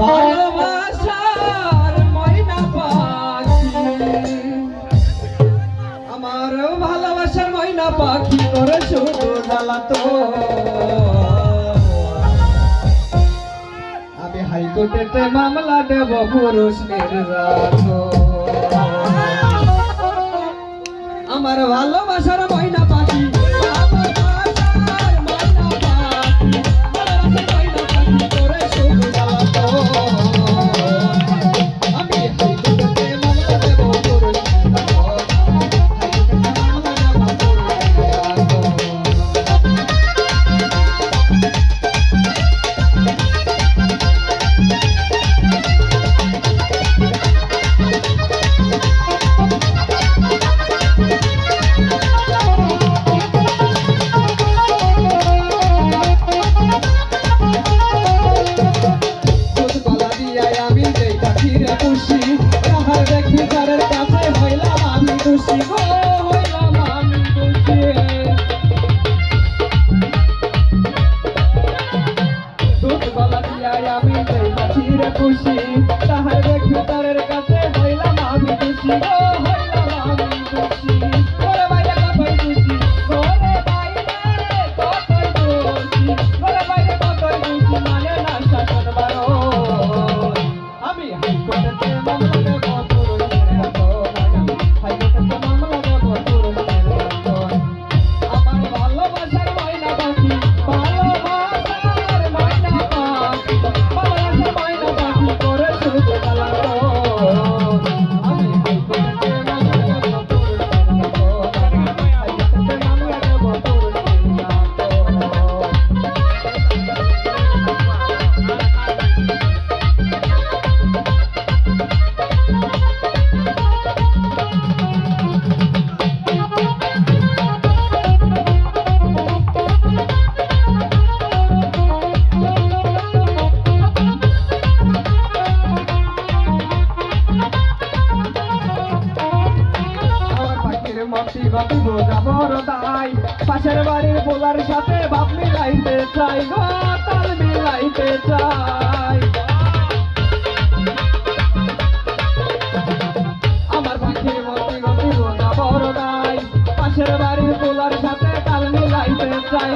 ভালোবাসার ময়না পাখি। আমার ভালোবাসার ময়না পাখি করে শুধু জ্বালাতো আমি হাইকোর্টেতে মামলা দেব পুরুষ নির্যাতন। পুষি তাহার দেখি ঘরের কাছে হইলাম আমি কাছে হইলাম আমি খুশি তাই পাশের বাড়ির পোলার সাথে ভাব মিলাইতে চাই মিলাইতে চাই। আমার পাখির মতি গতি পাশের বাড়ির পোলার সাথে তাল মিলাইতে চাই